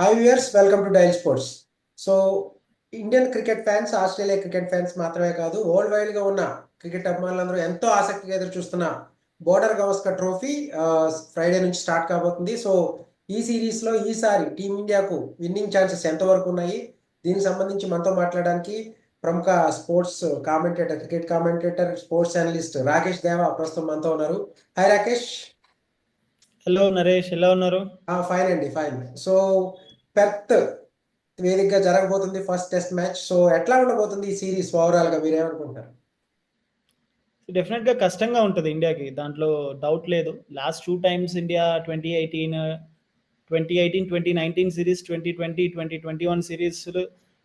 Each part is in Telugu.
Hi viewers welcome to Dial Sports so Indian cricket fans Australia cricket fans మాత్రమే కాదు వరల్డ్ వైడ్గా ఉన్న క్రికెట్ అభిమానులందరూ ఎంతో ఆసక్తిగా ఎదురు చూస్తున్న బోర్డర్ గవస్కర్ ట్రోఫీ ఫ్రైడే నుంచి స్టార్ట్ కాబోతుంది. సో ఈ సిరీస్లో ఈసారి టీమిండియాకు విన్నింగ్ ఛాన్సెస్ ఎంతవరకు ఉన్నాయి? దీనికి సంబంధించి మనతో మాట్లాడడానికి ప్రముఖ sports commentator cricket commentator sports analyst Rakesh Deva ప్రస్తుతం మనతో ఉన్నారు. హాయ్ రాకేష్. హలో నరేష్ ఎలా ఉన్నారు? ఫైన్ అండి ఫైన్ సో పెర్త్ వేదికగా జరగబోతుంది ఫస్ట్ టెస్ట్ మ్యాచ్. సో ఎట్లా ఉండబోతుంది ఈ సిరీస్ ఓవరాల్గా మీరేమనుకుంటారు? డెఫినెట్గా కష్టంగా ఉంటుంది ఇండియాకి. దాంట్లో డౌట్ లేదు. Last two times India twenty eighteen twenty eighteen twenty nineteen series twenty twenty twenty twenty one series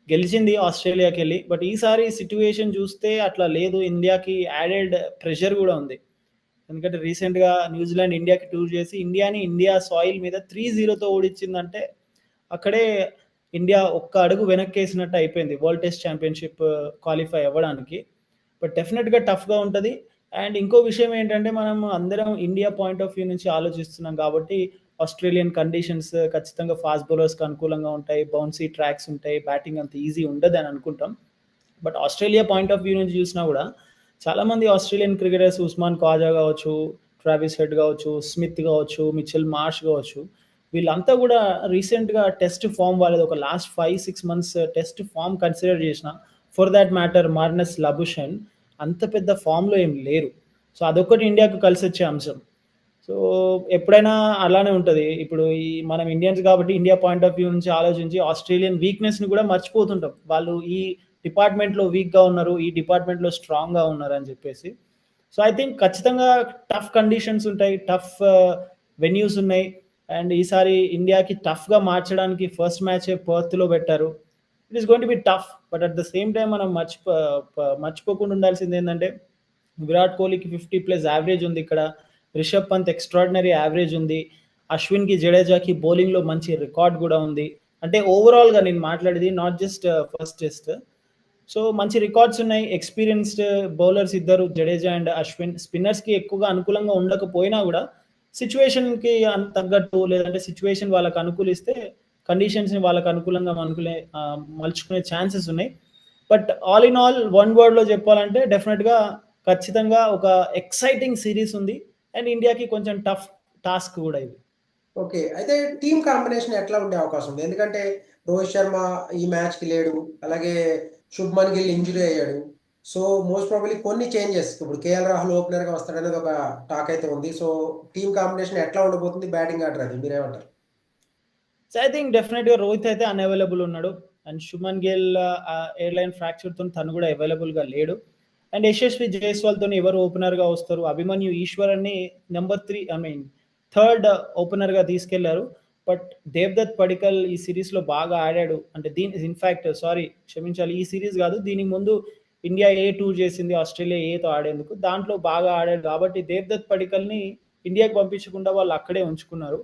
గెలిచింది ఆస్ట్రేలియాకి వెళ్ళి. బట్ ఈసారి సిచ్యువేషన్ చూస్తే అట్లా లేదు. ఇండియాకి యాడెడ్ ప్రెషర్ కూడా ఉంది. ఎందుకంటే రీసెంట్గా న్యూజిలాండ్ ఇండియాకి టూర్ చేసి ఇండియాని ఇండియా సాయిల్ మీద త్రీ జీరోతో ఓడించిందంటే అక్కడే ఇండియా ఒక్క అడుగు వెనక్కేసినట్టు అయిపోయింది. వరల్డ్ టెస్ట్ ఛాంపియన్షిప్ క్వాలిఫై అవ్వడానికి. బట్ డెఫినెట్గా టఫ్గా ఉంటుంది. అండ్ ఇంకో విషయం ఏంటంటే మనం అందరం ఇండియా పాయింట్ ఆఫ్ వ్యూ నుంచి ఆలోచిస్తున్నాం కాబట్టి ఆస్ట్రేలియన్ కండిషన్స్ uh, ఖచ్చితంగా ఫాస్ట్ బౌలర్స్కి అనుకూలంగా ఉంటాయి. బౌన్సీ ట్రాక్స్ ఉంటాయి. బ్యాటింగ్ అంత ఈజీ ఉండదు అని అనుకుంటాం. But Australia point of view నుంచి చూసినా కూడా చాలామంది ఆస్ట్రేలియన్ క్రికెటర్స్ ఉస్మాన్ ఖాజా కావచ్చు ట్రావిస్ హెడ్ కావచ్చు స్మిత్ కావచ్చు మిచెల్ మార్ష్ కావచ్చు వీళ్ళంతా కూడా రీసెంట్గా టెస్ట్ ఫామ్ వాళ్ళది ఒక last five six months test form consider చేసిన. For that matter Marnus Labuschagne అంత పెద్ద ఫామ్లో ఏం లేరు. సో అదొక్కటి ఇండియాకు కలిసి వచ్చే అంశం. సో ఎప్పుడైనా అలానే ఉంటుంది. ఇప్పుడు ఈ మనం ఇండియన్స్ కాబట్టి ఇండియా పాయింట్ ఆఫ్ వ్యూ నుంచి ఆలోచించి ఆస్ట్రేలియన్ వీక్నెస్ని కూడా మర్చిపోతుంటాం. వాళ్ళు ఈ డిపార్ట్మెంట్లో వీక్గా ఉన్నారు ఈ డిపార్ట్మెంట్లో స్ట్రాంగ్గా ఉన్నారు అని చెప్పేసి. సో ఐ థింక్ ఖచ్చితంగా టఫ్ కండిషన్స్ ఉంటాయి టఫ్ వెన్యూస్ uh, ఉన్నాయి. అండ్ ఈసారి ఇండియాకి టఫ్గా మార్చడానికి ఫస్ట్ మ్యాచ్ పర్త్లో పెట్టారు. It is going to be tough but at the same time మనం మర్చిపో మర్చిపోకుండా ఉండాల్సింది ఏంటంటే విరాట్ కోహ్లీకి ఫిఫ్టీ ప్లస్ యావరేజ్ ఉంది ఇక్కడ. రిషబ్ పంత్ ఎక్స్ట్రాడినరీ యావరేజ్ ఉంది. అశ్విన్కి జడేజాకి బౌలింగ్లో మంచి రికార్డ్ కూడా ఉంది. అంటే ఓవరాల్గా నేను మాట్లాడేది not just first test so మంచి రికార్డ్స్ ఉన్నాయి. ఎక్స్పీరియన్స్డ్ బౌలర్స్ ఇద్దరు జడేజా అండ్ అశ్విన్. స్పిన్నర్స్కి ఎక్కువగా అనుకూలంగా ఉండకపోయినా కూడా సిచ్యువేషన్కి తగ్గట్టు లేదంటే సిచ్యువేషన్ వాళ్ళకి అనుకూలిస్తే కండిషన్స్ని వాళ్ళకి అనుకూలంగా అనుకునే మలుచుకునే ఛాన్సెస్ ఉన్నాయి. But all in all one వర్డ్లో చెప్పాలంటే డెఫినెట్గా ఖచ్చితంగా ఒక ఎక్సైటింగ్ సిరీస్ ఉంది. అండ్ ఇండియాకి కొంచెం టఫ్ టాస్క్ కూడా ఇది. ఓకే అయితే టీమ్ కాంబినేషన్ ఎట్లా ఉండే అవకాశం ఉంది? ఎందుకంటే రోహిత్ శర్మ ఈ మ్యాచ్కి లేడు. అలాగే శుభ్మన్ గిల్ ఇంజురీ అయ్యాడు. సో మోస్ట్ ప్రాబబ్లీ కొన్ని చేంజెస్ ఇప్పుడు కేఎల్ రాహుల్ ఓపెనర్గా వస్తాడనేది ఒక టాక్ అయితే ఉంది. సో టీమ్ కాంబినేషన్ ఎట్లా ఉండబోతుంది? బ్యాటింగ్ ఆర్డర్ అది మీరేమంటారు? సో ఐ థింక్ డెఫినెట్గా రోహిత్ అయితే అన్అవైలబుల్ ఉన్నాడు. అండ్ శుభన్ గిల్ ఎయిర్లైన్ ఫ్రాక్చర్తో తను కూడా అవైలబుల్గా లేడు. అండ్ యశస్వి జైస్వాల్తో ఎవరు ఓపెనర్గా వస్తారు? అభిమన్యు ఈశ్వర్ అని number three I mean third ఓపెనర్గా తీసుకెళ్ళారు. బట్ దేవ్దత్ పడికల్ ఈ సిరీస్లో బాగా ఆడాడు. అంటే దీని ఇన్ఫాక్ట్ సారీ క్షమించాలి ఈ సిరీస్ కాదు. దీనికి ముందు ఇండియా ఏ టూర్ చేసింది ఆస్ట్రేలియా ఏతో ఆడేందుకు. దాంట్లో బాగా ఆడాడు కాబట్టి దేవ్దత్ పడికల్ని ఇండియాకి పంపించకుండా వాళ్ళు అక్కడే ఉంచుకున్నారు.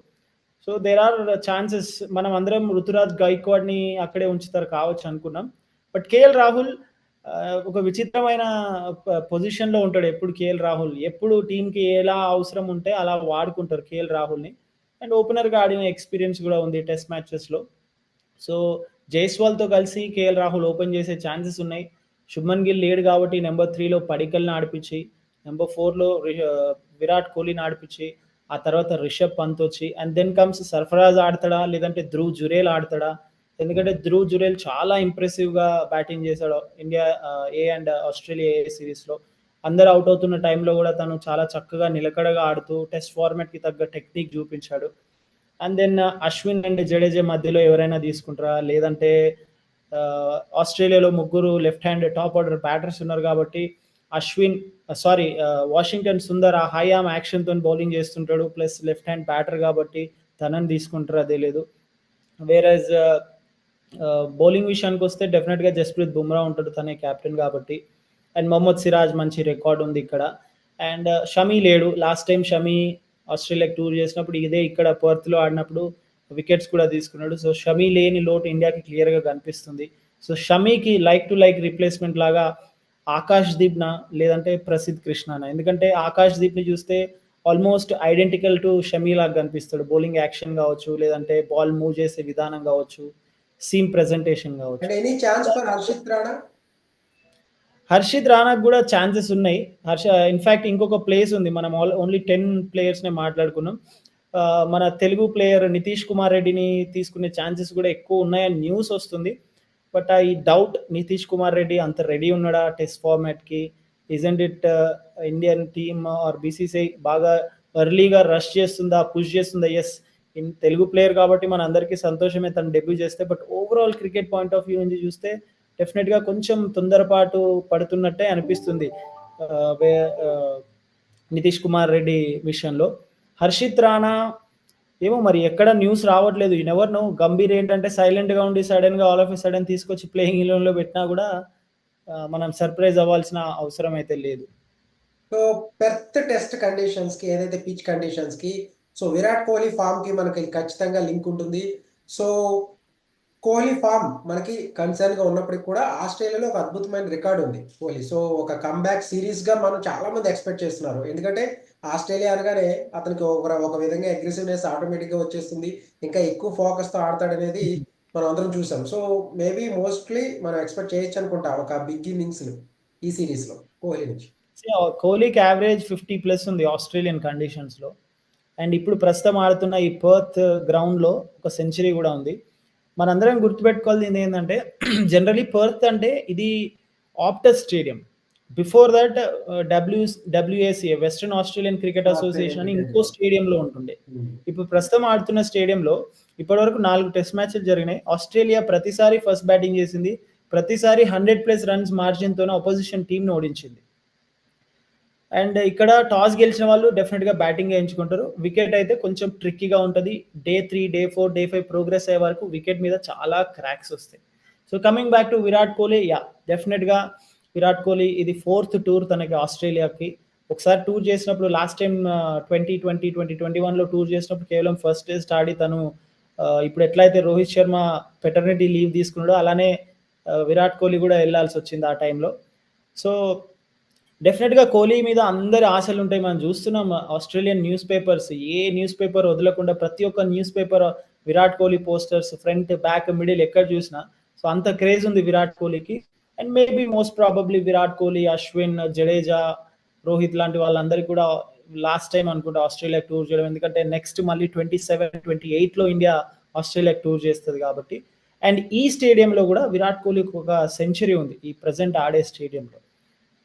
సో దేర్ ఆర్ ఛాన్సెస్ మనం అందరం ఋతురాజ్ గైక్వాడ్ని అక్కడే ఉంచుతారు కావచ్చు అనుకున్నాం. బట్ కేఎల్ రాహుల్ ఒక విచిత్రమైన పొజిషన్లో ఉంటాడు ఎప్పుడు కేఎల్ రాహుల్ ఎప్పుడు టీంకి ఎలా అవసరం ఉంటే అలా వాడుకుంటారు కేఎల్ రాహుల్ని అండ్ ఓపెనర్గా ఆడిన ఎక్స్పీరియన్స్ కూడా ఉంది టెస్ట్ మ్యాచెస్లో సో జైస్వాల్తో కలిసి కేఎల్ రాహుల్ ఓపెన్ చేసే ఛాన్సెస్ ఉన్నాయి. శుభ్మన్ గిల్ లేడు కాబట్టి నెంబర్ త్రీలో పడికల్ని ఆడిపించి నెంబర్ ఫోర్లో విరాట్ కోహ్లీని ఆడిపించి ఆ తర్వాత రిషబ్ పంత్ వచ్చి అండ్ దెన్ కమ్స్ సర్ఫరాజ్ ఆడతాడా లేదంటే ధ్రువ్ జురేల్ ఆడతాడా? ఎందుకంటే ధ్రువ్ జురేల్ చాలా ఇంప్రెసివ్గా బ్యాటింగ్ చేశాడు India A and Australia A సిరీస్లో. అందరు అవుట్ అవుతున్న టైంలో కూడా తను చాలా చక్కగా నిలకడగా ఆడుతూ టెస్ట్ ఫార్మాట్కి తగ్గ టెక్నిక్ చూపించాడు. And then Ashwin and Jadeja మధ్యలో ఎవరైనా తీసుకుంటారా? లేదంటే ఆస్ట్రేలియాలో ముగ్గురు left hand top order batters ఉన్నారు కాబట్టి అశ్విన్ సారీ వాషింగ్టన్ సుందర్ ఆ హై ఆమ్ యాక్షన్తో బౌలింగ్ చేస్తుంటాడు. ప్లస్ లెఫ్ట్ హ్యాండ్ బ్యాటర్ కాబట్టి తనని తీసుకుంటారు అదే లేదు. వేరేజ్ బౌలింగ్ విషయానికి వస్తే డెఫినెట్గా జస్ప్రీత్ బుమ్రా ఉంటాడు తనే కెప్టెన్ కాబట్టి. అండ్ మొహమ్మద్ సిరాజ్ మంచి రికార్డ్ ఉంది ఇక్కడ. అండ్ షమీ లేడు. లాస్ట్ టైం షమీ ఆస్ట్రేలియాకి టూర్ చేసినప్పుడు ఇదే ఇక్కడ పర్త్లో ఆడినప్పుడు వికెట్స్ కూడా తీసుకున్నాడు. సో షమీ లేని లోటు ఇండియాకి క్లియర్గా కనిపిస్తుంది. సో షమీకి లైక్ టు లైక్ రీప్లేస్మెంట్ లాగా ఆకాష్ దీప్న లేదంటే ప్రసిద్ధ్ కృష్ణన? ఎందుకంటే ఆకాష్ దీప్ని చూస్తే ఆల్మోస్ట్ ఐడెంటికల్ టు షమీ లాగా కనిపిస్తాడు. బౌలింగ్ యాక్షన్ కావచ్చు లేదంటే బాల్ మూవ్ చేసే విధానం కావచ్చు సీమ్ ప్రెజెంటేషన్ కావచ్చు. హర్షిత్ రాణా? కూడా ఛాన్సెస్ ఉన్నాయి. హర్ష ఇన్ఫాక్ట్ ఇంకొక ప్లేస్ ఉంది. మనం ఓన్లీ టెన్ ప్లేయర్స్నే మాట్లాడుకున్నాం. ఆ, మన తెలుగు ప్లేయర్ నితీష్ కుమార్ రెడ్డిని తీసుకునే ఛాన్సెస్ కూడా ఎక్కువ ఉన్నాయని న్యూస్ వస్తుంది. But I doubt Nitish Kumar Reddy అంత రెడీ ఉన్నాడా? Test ఫార్మాట్కి isn't it Indian team or BCCI బాగా ఎర్లీగా రష్ చేస్తుందా పుష్ చేస్తుందా? ఎస్ ఇన్ తెలుగు ప్లేయర్ కాబట్టి మన అందరికీ సంతోషమే తను డెబ్యూ చేస్తే but overall cricket point of view నుంచి చూస్తే డెఫినెట్గా కొంచెం తొందరపాటు పడుతున్నట్టే అనిపిస్తుంది వే- నితీష్ కుమార్ రెడ్డి విషయంలో. హర్షిత్ రాణా ఏమో మరి ఎక్కడ న్యూస్ రావట్లేదు. ఎవర్ నో గంభీర్ ఏంటంటే సైలెంట్గా ఉండి సడన్గా ఆల్ ఆఫ్ ఎ సడన్ తీసుకొచ్చి ప్లేయింగ్ ఇలెవెన్ పెట్టినా కూడా మనం సర్ప్రైజ్ అవ్వాల్సిన అవసరం అయితే లేదు. సో పెర్త్ టెస్ట్ కండిషన్స్కి ఏదైతే పిచ్ కండిషన్స్కి సో విరాట్ కోహ్లీ ఫామ్కి మనకి ఖచ్చితంగా లింక్ ఉంటుంది. సో కోహ్లీ ఫామ్ మనకి కన్సర్న్గా ఉన్నప్పటికీ కూడా ఆస్ట్రేలియాలో ఒక అద్భుతమైన రికార్డు ఉంది కోహ్లీ. సో ఒక కమ్బ్యాక్ సిరీస్గా మనం చాలా మంది ఎక్స్పెక్ట్ చేస్తున్నారు. ఎందుకంటే ఆస్ట్రేలియా అనగానే అతనికి ఒక ఒక విధంగా అగ్రెసివ్నెస్ ఆటోమేటిక్గా వచ్చేస్తుంది. ఇంకా ఎక్కువ ఫోకస్తో ఆడతాడనేది మనం అందరం చూసాం. సో మేబీ మోస్ట్లీ మనం ఎక్స్పెక్ట్ చేయొచ్చు అనుకుంటా ఒక బిగ్ ఇన్నింగ్స్ ఈ సిరీస్లో కోహ్లీ నుంచి. కోహ్లీకి యావరేజ్ ఫిఫ్టీ ప్లస్ ఉంది ఆస్ట్రేలియన్ కండిషన్స్లో. అండ్ ఇప్పుడు ప్రస్తుతం ఆడుతున్న ఈ పర్త్ గ్రౌండ్లో ఒక సెంచరీ కూడా ఉంది. మనందరం గుర్తుపెట్టుకోవాల్సింది ఏంటంటే జనరలీ పర్త్ అంటే ఇది Optus stadium before that W WACA Western Australian cricket association అని ఇంకో స్టేడియంలో ఉంటుండే. ఇప్పుడు ప్రస్తుతం ఆడుతున్న స్టేడియంలో ఇప్పటివరకు నాలుగు టెస్ట్ మ్యాచ్లు జరిగినాయి. ఆస్ట్రేలియా ప్రతిసారి ఫస్ట్ బ్యాటింగ్ చేసింది. ప్రతిసారి హండ్రెడ్ ప్లస్ రన్స్ మార్జిన్ తోనే అపోజిషన్ టీమ్ని ఓడించింది. అండ్ ఇక్కడ టాస్ గెలిచిన వాళ్ళు డెఫినెట్గా బ్యాటింగ్ ఎంచుకుంటారు. వికెట్ అయితే కొంచెం ట్రిక్కీగా ఉంటుంది. Day three day four day five progress అయ్యే వరకు వికెట్ మీద చాలా క్రాక్స్ వస్తాయి. So coming back to Virat Kohli yeah డెఫినెట్గా విరాట్ కోహ్లీ ఇది ఫోర్త్ టూర్ తనకి ఆస్ట్రేలియాకి. ఒకసారి టూర్ చేసినప్పుడు last time twenty twenty twenty twenty వన్లో టూర్ చేసినప్పుడు కేవలం ఫస్ట్ టెస్ట్ ఆడి తను ఇప్పుడు ఎట్లయితే రోహిత్ శర్మ పెటర్నిటీ లీవ్ తీసుకున్నాడో అలానే విరాట్ కోహ్లీ కూడా వెళ్ళాల్సి వచ్చింది ఆ టైంలో సో డెఫినెట్గా కోహ్లీ మీద అందరి ఆశలు ఉంటాయి. మనం చూస్తున్నాం ఆస్ట్రేలియన్ న్యూస్ పేపర్స్ ఏ న్యూస్ పేపర్ వదలకుండా ప్రతి ఒక్క news paper Virat Kohli posters front back middle ఎక్కడ చూసినా. సో అంత క్రేజ్ ఉంది విరాట్ కోహ్లీకి. And maybe most probably Virat Kohli Ashwin Jadeja Rohit లాంటి వాళ్ళందరికీ కూడా లాస్ట్ టైం అనుకుంటా ఆస్ట్రేలియా టూర్ చేయడం. ఎందుకంటే నెక్స్ట్ మళ్ళీ ట్వంటీ సెవెన్ ట్వంటీ ఎయిట్లో ఇండియా ఆస్ట్రేలియా టూర్ చేస్తుంది కాబట్టి. అండ్ ఈ స్టేడియంలో కూడా విరాట్ కోహ్లీకి ఒక సెంచరీ ఉంది ఈ ప్రజెంట్ ఆడే స్టేడియంలో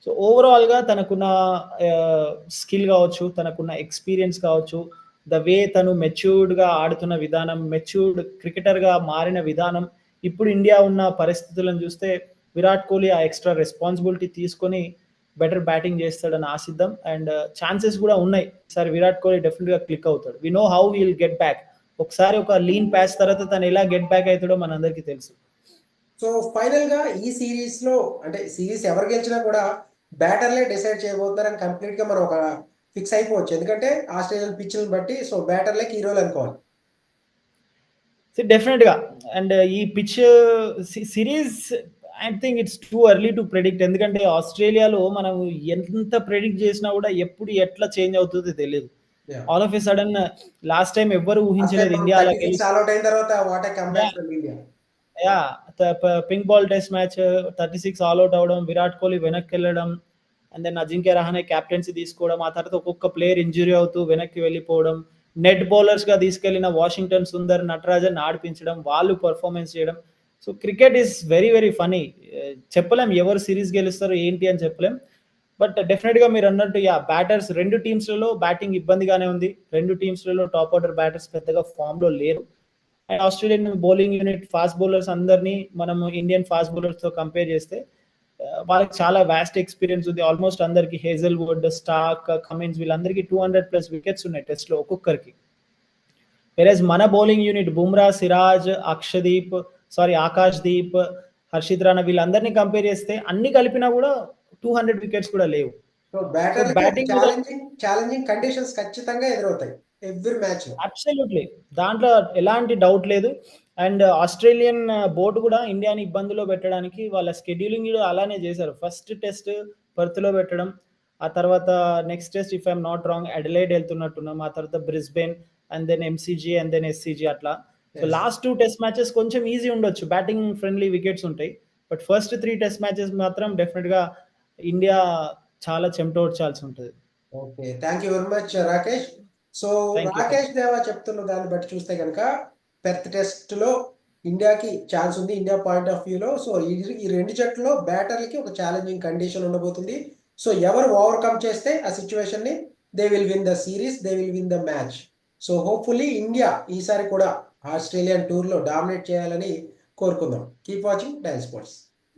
సో ఓవరాల్గా తనకున్న స్కిల్ కావచ్చు తనకున్న ఎక్స్పీరియన్స్ కావచ్చు ద వే తను మెచ్యూర్డ్గా ఆడుతున్న విధానం మెచ్యూర్డ్ క్రికెటర్గా మారిన విధానం ఇప్పుడు ఇండియా ఉన్న పరిస్థితులను చూస్తే విరాట్ కోహ్లీ ఆ ఎక్స్ట్రా రెస్పాన్సిబిలిటీ తీసుకొని బెటర్ బ్యాటింగ్ చేస్తాడని ఆశిద్దాం. అండ్ ఛాన్సెస్ కూడా ఉన్నాయి. సరే విరాట్ కోహ్లీ డెఫినెట్గా క్లిక్ అవుతాడు. We know how will get back ఒకసారి ఒక లీన్ ప్యాచ్ తర్వాత తను ఎలా గెట్ బ్యాక్ అవుతాడో మనందరికీ తెలుసు. సో ఫైనల్గా ఈ సిరీస్లో అంటే సిరీస్ ఎవరు గెలిచినా కూడా బ్యాటర్లే డిసైడ్ చేయబోతున్నారని కంప్లీట్గా మనం ఒక ఫిక్స్ అయిపోవచ్చు. ఎందుకంటే ఆస్ట్రేలియన్ పిచ్లను బట్టి సో బ్యాటర్లే హీరోలు అనుకోవాలి. డెఫినెట్గా. అండ్ ఈ pitch series I think it's too early to predict ఎందుకంటే ఆస్ట్రేలియాలో మనం ఎంత ప్రెడిక్ట్ చేసినా కూడా ఎప్పుడు ఎట్లా చేంజ్ అవుతుందో తెలియదు. All of a sudden last time ఎవ్వరు ఊహించలేదు India out yeah pink ball test match thirty six all out అవడం విరాట్ కోహ్లీ వెనక్కి వెళ్ళడం and then Ajinkya Rahane captaincy తీసుకోవడం ఆ తర్వాత ఒక్కొక్క ప్లేయర్ ఇంజురీ అవుతూ వెనక్కి వెళ్ళిపోవడం నెట్ బౌలర్స్గా తీసుకెళ్ళిన వాషింగ్టన్ సుందర్ నటరాజన్ ఆడిపించడం వాళ్ళు పర్ఫార్మెన్స్ చేయడం so cricket is very very funny చెప్పలేం ఎవరు సిరీస్ గెలుస్తారు ఏంటి అని చెప్పలేం. బట్ డెఫినెట్గా మీరు అన్నట్టు యా బ్యాటర్స్ రెండు టీమ్స్లలో బ్యాటింగ్ ఇబ్బందిగానే ఉంది. రెండు టీమ్స్లలో టాప్ ఆర్డర్ బ్యాటర్స్ పెద్దగా ఫామ్లో లేరు. And Australian bowling unit fast bowlers అందరినీ మనం ఇండియన్ ఫాస్ట్ బౌలర్స్తో కంపేర్ చేస్తే uh, వాళ్ళకి చాలా వాస్ట్ ఎక్స్పీరియన్స్ ఉంది. ఆల్మోస్ట్ అందరికి హేజల్ వుడ్ స్టాక్ కమిన్స్ వీళ్ళందరికీ టూ హండ్రెడ్ ప్లస్ వికెట్స్ ఉన్నాయి టెస్ట్లో ఒక్కొక్కరికి. వెరస్ మన bowling unit Bumrah Siraj Akshdeep sorry Akash Deep Harshit Rana వీళ్ళందరినీ కంపేర్ చేస్తే అన్ని కలిపినా కూడా టూ హండ్రెడ్ వికెట్స్ కూడా లేవు. ఛాలెంజింగ్ కండిషన్స్ ఖచ్చితంగా ఎదురవుతాయి ఎవ్రీ మ్యాచ్ అబ్సల్యూట్లీ దాంట్లో ఎలాంటి డౌట్ లేదు. అండ్ ఆస్ట్రేలియన్ బోర్డు కూడా ఇండియాని ఇబ్బందిలో పెట్టడానికి వాళ్ళ స్కెడ్యూలింగ్ అలానే చేశారు. ఫస్ట్ టెస్ట్ పర్త్లో పెట్టడం ఆ తర్వాత next test if I'm not wrong Adelaide వెళ్తున్నట్టున్నాం ఆ తర్వాత Brisbane and then MCG and then SCG అట్లా. So. Last two test matches కొంచెం ఈజీ ఉండొచ్చు. బ్యాటింగ్ ఫ్రెండ్లీ వికెట్స్ ఉంటాయి. But first three test matches మాత్రం డెఫినెట్గా ఇండియా చాలా చెమటోడ్చాల్సి ఉంటుంది. Okay thank you very much Rakesh so. Rakesh Deva చెప్తున్న దాన్ని బట్టి చూస్తే కనుక పెర్త్ టెస్ట్లో ఇండియాకి ఛాన్స్ ఉంది ఇండియా పాయింట్ ఆఫ్ వ్యూలో సో ఈ- ఈ రెండు జట్లలో బ్యాటర్లకి ఒక ఛాలెంజింగ్ కండిషన్ ఉండబోతుంది. సో ఎవరు ఓవర్కమ్ చేస్తే ఆ సిచ్యువేషన్ని they will win the series they will win the match so hopefully India ఈసారి కూడా ఆస్ట్రేలియన్ టూర్లో డామినేట్ చేయాలని కోరుకుందాం. Keep watching dial sports